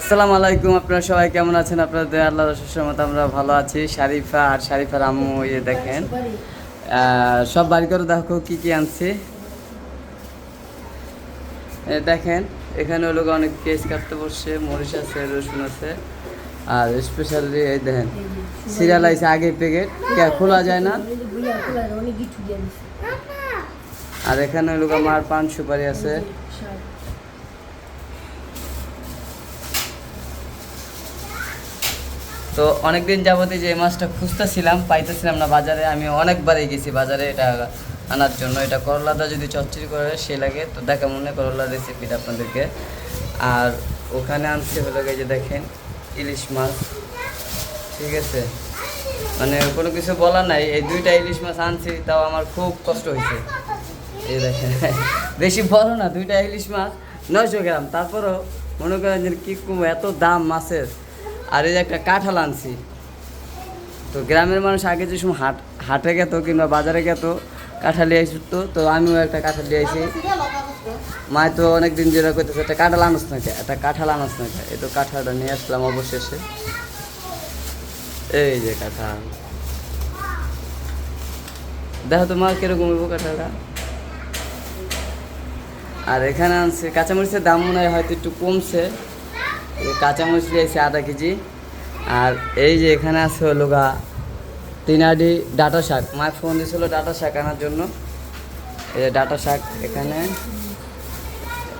আসসালামু আলাইকুম, আপনারা সবাই কেমন আছেন? আপনাদের আল্লাহ রসের মতো আমরা ভালো আছি। শারিফা আর শারিফার আম্মু ইয়ে দেখেন। সব বাড়ি করে দেখো, কি কি আনছে? দেখেন, এখানে হলো অনেক পেঁয়াজ কাটতে বসছে, মরিচ আছে, রসুন আছে। আর স্পেশালি এই দেখেন সিরিয়াল আছে আগে প্যাকেট খোলা যায় না? আর এখানে হলো আমার পান সুপারি আছে। তো অনেকদিন যাবতে যে এই মাছটা খুঁজতেছিলাম, পাইতেছিলাম না বাজারে। আমি অনেকবারই গেছি বাজারে এটা আনার জন্য। এটা করলাটা যদি চচ্চড়ি করে সে লাগে, তো দেখা মনে করলা রেসিপিটা আপনাদেরকে। আর ওখানে আনছে হলো গিয়ে যে দেখেন, ইলিশ মাছ। ঠিক আছে? মানে কোনো কিছু বলার নাই। এই দুইটা ইলিশ মাছ আনছি, তাও আমার খুব কষ্ট হয়েছে। এই দেখেন। বেশি বড় না, দুইটা ইলিশ মাছ, নয়শো গ্রাম। তারপরও মনে করেন যে কি কম, এত দাম মাছের। আর এই যে একটা কাঁঠাল আনছি। তো গ্রামের মানুষ আগে যে সময় হাট হাটে গেত কিংবা বাজারে গেত, কাঁঠাল নিয়ে আসতো, তো আমিও একটা কাঁঠাল নিয়ে মায় তো অনেক দিন যেটা করতেছে একটা কাঁঠাল আনস না একটা কাঁঠাল আনস না এই তো কাঁঠালটা নিয়ে আসলাম অবশেষে। এই যে কাঁঠাল। দেখো তোমার কীরকম হইব কাঁঠালটা? আর এখানে আনছে, কাঁচামরিচের দাম মনে হয় হয়তো একটু কমছে। কাঁচামরিচ লিয়েছে আধা কেজি। আর এই যে এখানে আছে হলো গা তিনাডি ডাটা শাক। মায়ের ফোন দিয়েছিল ডাটা শাক আনার জন্য। এই যে ডাটা শাক এখানে।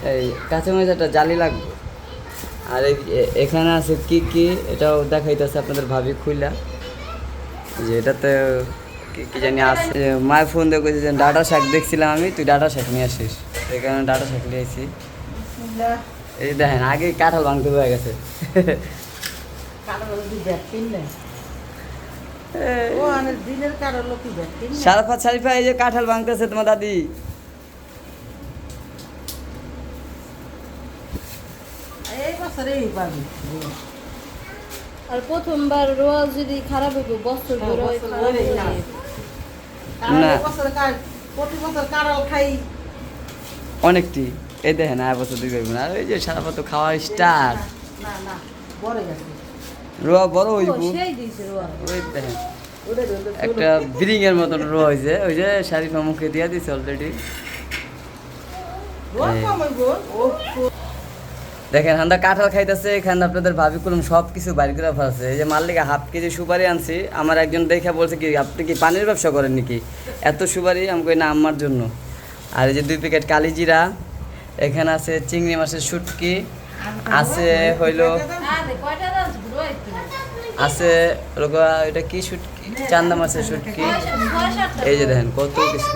এই কাঁচা কাঁচামরিচ একটা জালি লাগবে। আর এই- এখানে আছে কি কি এটাও দেখাইতেছে আপনাদের ভাবি খুইলা। যে এটাতে কি কি জানি আছে। মায়ের ফোন দিয়ে যে ডাটা শাক দেখছিলাম আমি, তুই ডাটা শাক নিয়ে আসিস। এখানে ডাটা শাক নিয়ে আসি এই দেখেন আগে কাঁঠাল ভাঙতে হয়ে গেছে। সারাফা সারিফা এই যে কাঁঠাল ভাঙতেছে তোমার দাদি। আর প্রথমবার রোয়া যদি খারাপ হইব বছর হ্যাঁ, না। প্রতি বছর কাঁড়াল খাই। অনেকটি। এই দেখেন আর বছর দুই করবেন আর এই যে সারাফা তো খাওয়া না না গেছে রোয়া বড় হইব। ওই দেখেন একটা ব্রিং এর মতন রোয়া হয়েছে ওই যে শারিফা মুখে দিয়া দিছে অলরেডি দেখেন আমরা কাঁঠাল খাইতেছে এখানে আপনাদের ভাবি করলাম সব কিছু বাড়ি করে ফেলছে। এই যে মাল্লিকা হাফ কেজি সুপারি আনছি। আমার একজন দেখে বলছে কি আপনি কি পানির ব্যবসা করেন নাকি? এত সুপারি আমি কই না আমার জন্য। আর এই যে দুই প্যাকেট কালিজিরা এখানে আছে চিংড়ি মাছের শুটকি আছে হইল আছে এটা কি শুটকি? চান্দা মাছের শুটকি। এই যে দেখেন কত কিছু।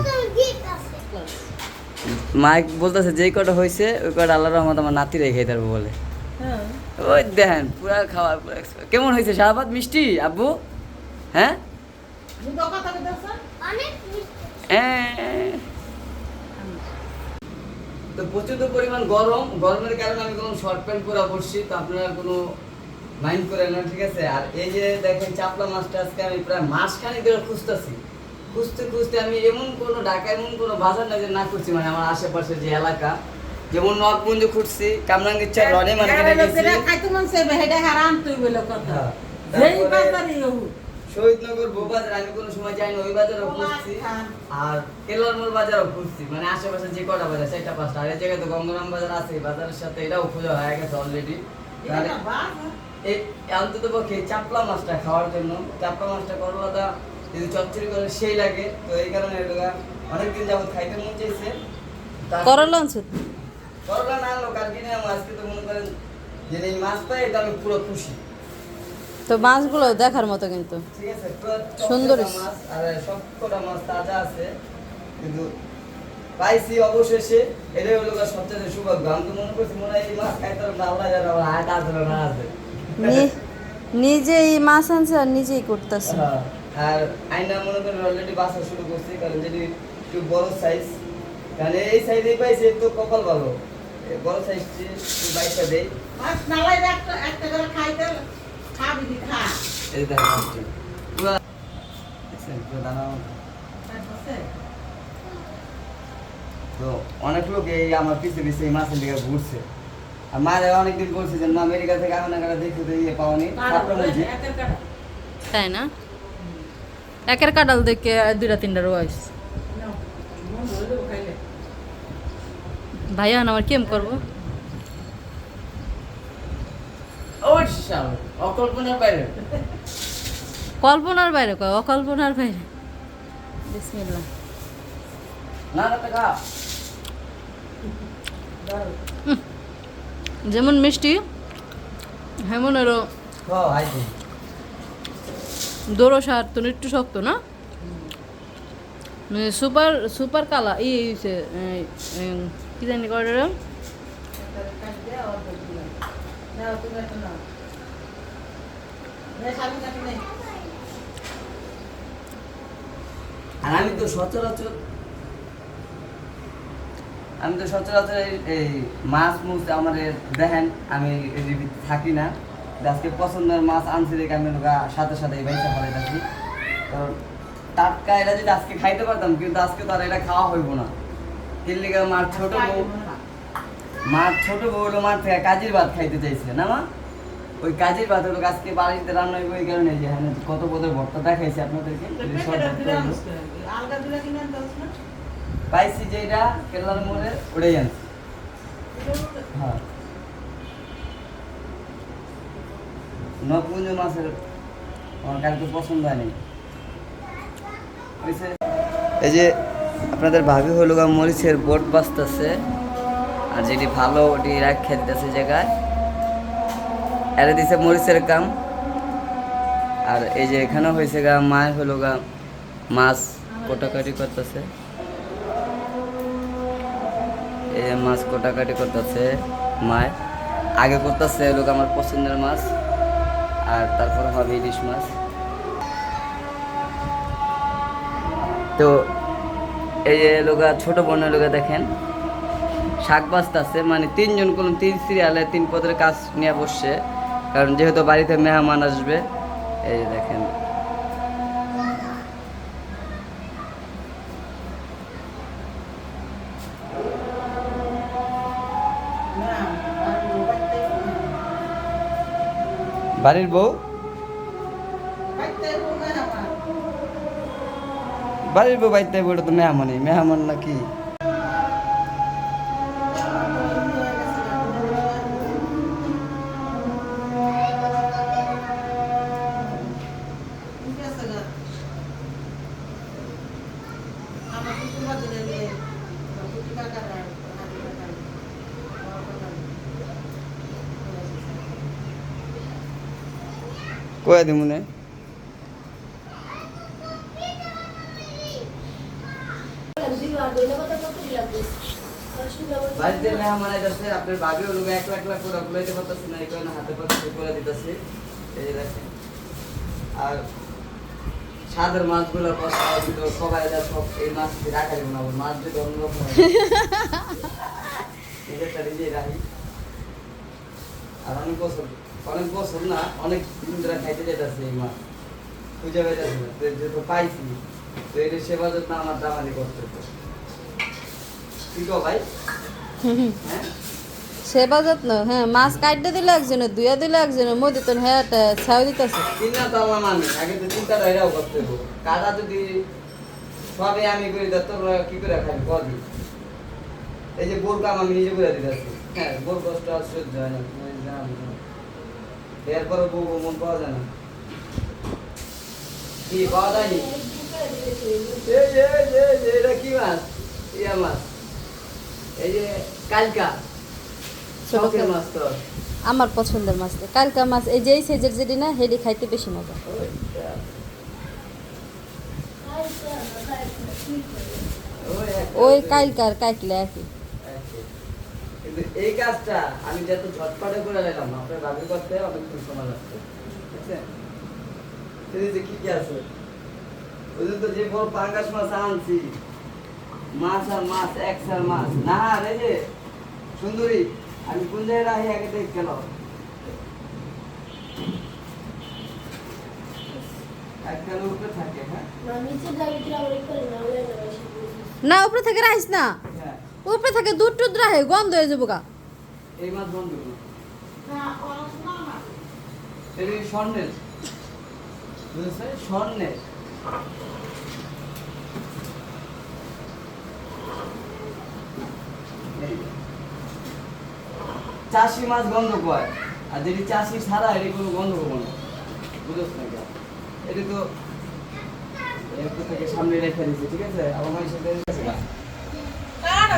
মাইক বলতেছে যেই কটা হয়েছে ওই কটা আল্লাহ রহমত আমার নাতি রেখে থাকব বলে। হ্যাঁ ওই দেখেন পুরা খাওয়া কেমন হয়েছে শাহবাদ মিষ্টি আব্বু? হ্যাঁ? এ্যাঁ। তো প্রচুর পরিমাণ গরম। গরমের কারণে আমি কোনো শর্ট প্যান্ট পরা পড়ছি তো আপনারা কোনো মাইন্ড করেন না ঠিক আছে? আর এই যে দেখেন চাপলা মাছটা আজকে আমি প্রায় মাসখানি ধরে খুঁজতেছি। খুঁজতে খুঁজতে আমি এমন কোনো ঢাকা এমন কোনো বাজার না যে না করছি মানে আমার আশেপাশে যে এলাকা যেমন নকমঞ্জ খুঁজছি কামরাঙ্গির চা রনে মার্কেটে গেছি। খাইতে মন সে বেহেডা হারাম তুই বলে কথা। হ্যাঁ। যেই শহীদনগর বউবাজার আমি কোনো সময় যাই না ওই বাজারও খুঁজছি হ্যাঁ। আর কেলারমোড় বাজারও খুঁজছি মানে আশেপাশে যে কটা বাজার সেটা পাঁচটা। আর এই জায়গায় তো গঙ্গারাম বাজার আছে এই বাজারের সাথে এটাও খোঁজা হয়ে গেছে অলরেডি এই অন্তত পক্ষে চাপলা মাছটা খাওয়ার জন্য চাপলা মাছটা করলাটা যদি চচ্চড়ি করে সেই লাগে তো এই কারণে এটা অনেকদিন যাবত খাইতে মন চাইছে। করলা আনছে করলা না আনলো কালকে নিয়ে আজকে তো মনে করেন যে এই মাছ পাই এটা আমি পুরো খুশি। তো মাছগুলো দেখার মতো কিন্তু। ঠিক আছে সুন্দর। মাছ আর মাছ তাজা আছে কিন্তু পাইছি অবশেষে এটাই হলো সবচেয়ে সৌভাগ্য। আমি তো মনে করছি মনে হয় এই মাছ খাইতে না আল্লাহ জানে আমার হাত আসবে না আছে। নিজেই মাছ আনছে আর নিজেই করতেছে। হ্যাঁ, আর আইনা মনে করেন অলরেডি বাসা শুরু করছি কারণ যদি একটু বড় সাইজ কারণ এই সাইজেই পাইছে তো কপাল ভালো। এই বড় সাইজটি একটু বাইশটা দেই। মাছ নালাই একটা একটা করে খাইতে এই দেখেন মাছটি। পুরা দেখছেন, পুরা দানা তো অনেক লোক এই আমার পিছে পিছে এই মাছের দিকে ঘুরছে। আর মারে অনেকদিন বলছে যে মা আমেরিকা থেকে তো ইয়ে পাওনি। তাই না? একের কাটাল দেখে দুইটা তিনটা রয়েছে ভাইয়া আমার কেম করব? অকল্পনার বাইরে। কল্পনার বাইরে কয় অকল্পনার বাইরে। বিসমিল্লাহ। না না টাকা যেমন মিষ্টি হেমনেরও ও আইছি দোরস আর তো একটু শক্ত না? মানে সুপার সুপার কালা ই কি জানি করে রে? নাও, তুমি একটা নাও। নে, স্বামী কাটি নে। আর আমি তো সচরাচর, আমি তো সচরাচর এই- মাছ মুছ আমার দেখেন, আমি থাকি না আজকে পছন্দের মাছ আনছি দেখে আমি সাথে সাথে এই বাইসা ফলে থাকি কারণ টাটকা এটা যদি আজকে খাইতে পারতাম, কিন্তু আজকে তো এটা খাওয়া হইব না। তিন লিগে মার ছোট বউ, মার ছোট বউ হলো মার থেকে কাজের ভাত খাইতে চাইছে, না মা? ওই কাজের ভাত হলো আজকে বাড়িতে রান্না হইব এই কারণে যে হ্যাঁ কত পদের ভর্তা দেখাইছে আপনাদেরকে? পাইছি যেটা কেরলার মোড়ে ওটাই আনছি। হ্যাঁ। নপুঞ্জ মাছের আমার কালকে পছন্দ হয়নি। এই যে আপনাদের ভাবি হলো মরিচের বোট বাঁচতেছে আর যেটি ভালো ওটি রাখিয়ে দিতেছে জায়গায়। এরা দিছে মরিচের কাম আর এই যে এখানে হয়েছে গা, মায়ের হলো গা, মাছ কোটাকাটি করতেছে। এই যে মাছ কোটাকাটি করতেছে মায় আগে করতেছে লোক আমার পছন্দের মাছ, আর তারপর হবে ইলিশ মাছ। তো এই যে লোকা, ছোট বোনের লোকা দেখেন, শাক বাঁচতেছে মানে তিনজন কোন তিন সিরিয়ালে তিন পদের কাজ নিয়ে বসছে। কারণ যেহেতু বাড়িতে মেহমান আসবে, এই যে দেখেন। বাড়ির বউ? বাড়ির বউ বাড়িতে ওটা তো মেহমানই। মেহমান নাকি ঠিক আছে গা। আমার কুকুরবা দিলে দিলে, আমার কুকুর কাকার আর হাতি কাকার, আমার কাকার। কয়ে বাড়িতে মেহমান আপনার এক লাখ লাখ করে পারতেছে না হাতে পাতে করে দিতেছে। এই দেখেন। আর সাদের মাছগুলো সবাই সব এই মাছ রাখা যাবে না মাছ। নিজেরটা নিজেই রাখি। আর অনেক বছর অনেক বছর না অনেক দিন ধরে খাইতে যেতেছে এই মাছ। খুঁজে পাইতেছে না তো যেহেতু পাইছি। তো এটা সেবা যত্ন আমার দামালি করতে ঠিক ভাই? হ্যাঁ? সেবা যত্ন হ্যাঁ মাছ কাটতে দিলে একজনে দুইয়া দিলে একজনে মধ্যে তো হ্যাঁ ছাউ দিতেছে চিন্তা তো আমার মানে আগে তো চিন্তাটা এরাও করতে হব কাদা যদি সবই আমি করি তা তোর কি করে খাবি কদি এই যে বোর কাম আমি নিজে করে দিতেছি। হ্যাঁ বোর কষ্ট আর সহ্য হয় না। এরপরে বউ মন পাওয়া যায় না। কি পাওয়া যায়নি? এটা কি মাছ? ইয়া মাছ। এই যে কালকা। শখের মাছ তো। আমার পছন্দের মাছ। কালকা মাছ এই যেই সেজের যেটি না হেডি খাইতে বেশি মজা। ওই কালকার কাইকলে একই কিন্তু এই কাজটা আমি যত ঝটপটে করে নিলাম আপনার ভাবি করতে অনেকক্ষণ সময় লাগছে। এই যে কি কি আছে? ওই তো যে বড় পাঙ্গাস মাছ আনছি। মাছ আর মাছ একসার মাছ। না রে যে সুন্দরী আমি কোন জায়গায় রাখি আগে দেখ গেল হ্যাঁ? না উপরে থেকে রাখিস না। উপরে থেকে দুধ টুধ রাখে গন্ধ হয়ে যাব গা। এই মাছ বন্ধ স্বর্ণের। স্বর্ণের। চাষি মাছ গন্ধ কয়। আর যেটি চাষি ছাড়া এটি কোনো গন্ধ করব না। বুঝেছ না? এটি তো থেকে সামনে রেখে দিচ্ছি ঠিক আছে? আমার সাথে কারা ভাই এটা বল দিয়ে দিলা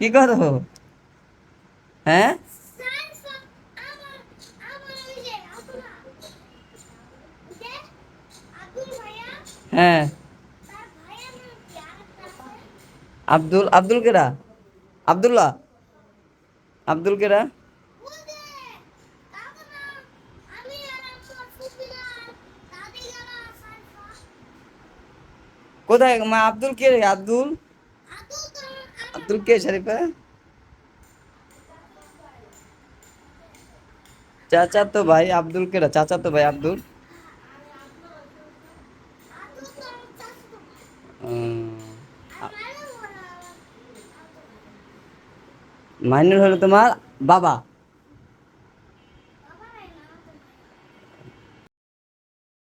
কি করো? হ্যাঁ? হ্যাঁ। আব্দুল আব্দুল কেরা? আব্দুল্লাহ? আব্দুল কেরা? কোথায়? মা আব্দুল কে আব্দুল? আব্দুল কে শরীফা? চাচা তো ভাই আব্দুল কেরা চাচা তো ভাই আব্দুল? মাইনুর হলো তোমার বাবা।